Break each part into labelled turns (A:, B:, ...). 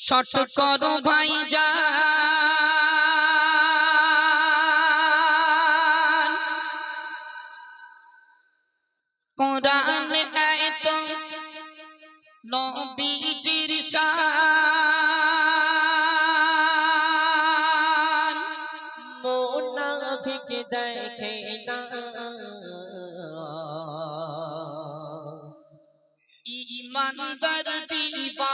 A: Shot করো ভাই যা কোরআন এত নবীজির শান।
B: মুনাফিক দেখে না।
A: ইমানদার দিবানা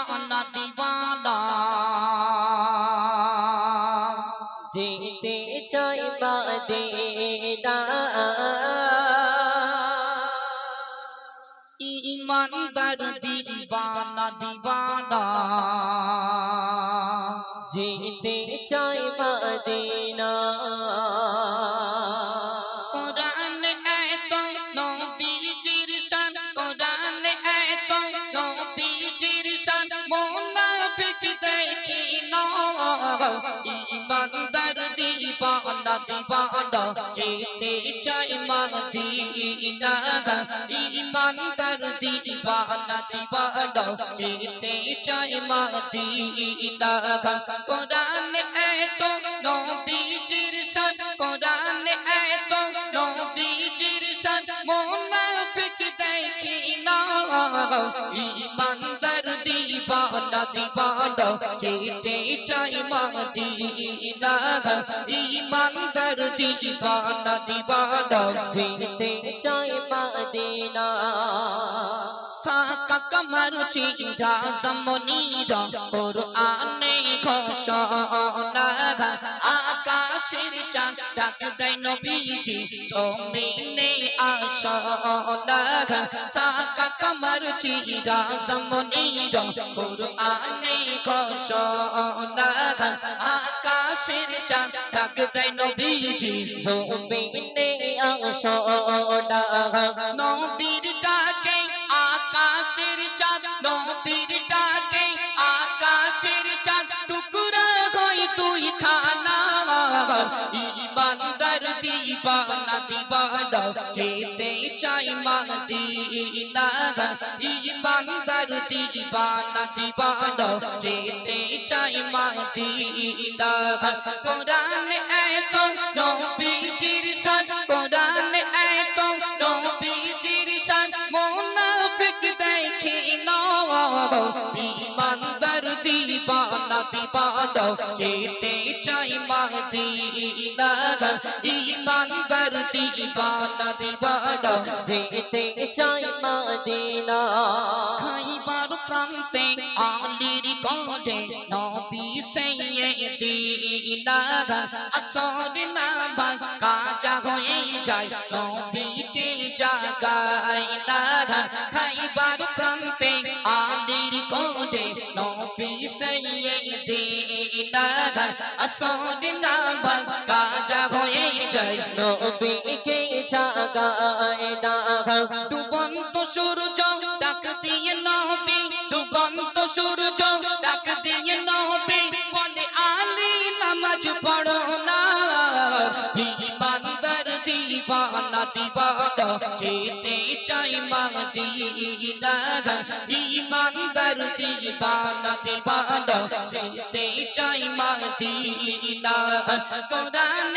B: মাদেনা
A: ইমানদার দিবানা দিবানা।
B: যেতে চাই মাদেনা।
A: দিবানা দিবানা যেতে চাই মদিনা ইমানদার দিবানা দিবানা যেতে চাই মদিনা কোরআন এত নবীজির শান কোরআন এত নবীজির শান মুনাফিক দেখি না দিবানা যেতে চাই মদিনা ইমানদার দিবানা দিবানা,
B: যেতে চাই মদিনা
A: সাকা কমর চিরা জমনিরা কোরআনে ঘোষণা আকাশের চাঁদ ডাক দেয় নবীজি। জমিনে আসনা সাকা কামার চিরা, জমনিরা কোরআনে ঘোষণা আকাশের চাঁদ ডাক দেয় নবীজি।
B: জমিনে আসনা
A: নবীর দিবানা দিবানা যেতে চাই মাদিনা ইমানদার দিবানা দিবানা যেতে চাই মাদিনা কোরআন এত নবীজির শান, কোরআন এত নবীজির শান, মুনাফিক দেখি না। ইমানদার দিবানা দিবানা যেতে চাই মাদিনা ইমানদার দিবানা দিবানা
B: যেতে চাই মাদিনা
A: খাইবার প্রান্তে আলির কোডে নবী সাইয়্যিদিনা আসর নামা কাজা হয়ে যায় নবীকে জাগায় না খাইবার প্রান্তে আলির কোডে নবী সাইয়্যিদিনা আসর নামা কাজা হয়ে যায়
B: নবীকে জাগায় না
A: ডুবন্ত সূর্য ডাক দিয়ে নবী ডুবন্ত সূর্য ডাক দিয়ে নবী বলে, আলী, নামাজ পড়ো না। ইমানদার দিবানা দিবানা, যেতে চাই মদিনা ইমানদার দিবানা দিবানা, যেতে চাই মদিনা কোরআন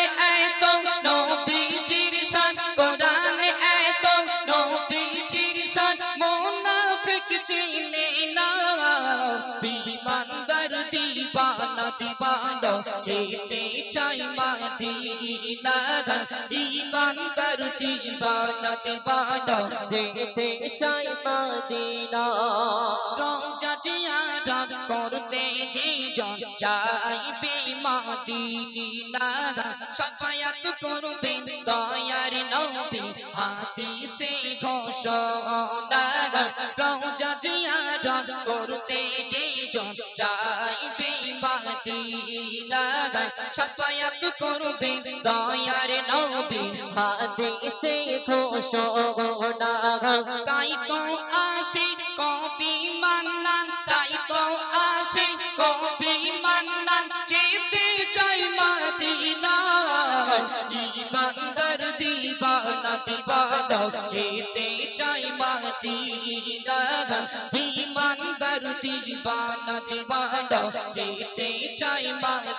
A: মদিনা ইমানদার দিবানা দিবানা
B: যেতে চাই মাদিনা।
A: রোজা জিয়ারত করতে যে জন যাইবে মদিনা। সাফায়াত করবেন দয়ার নবী, হাদিসে ঘোষণা। সাফায়াত করবেন দয়ার নবী
B: হাদিসে ঘোষণা
A: তাই তো আসে কবি মান্নান তাই তো আসে কবি মান্নান যেতে চাই মাদিনা ইমানদার দিবানা দিবানা যেতে চাই মাদিনা ইমানদার দিবানা দিবানা যেতে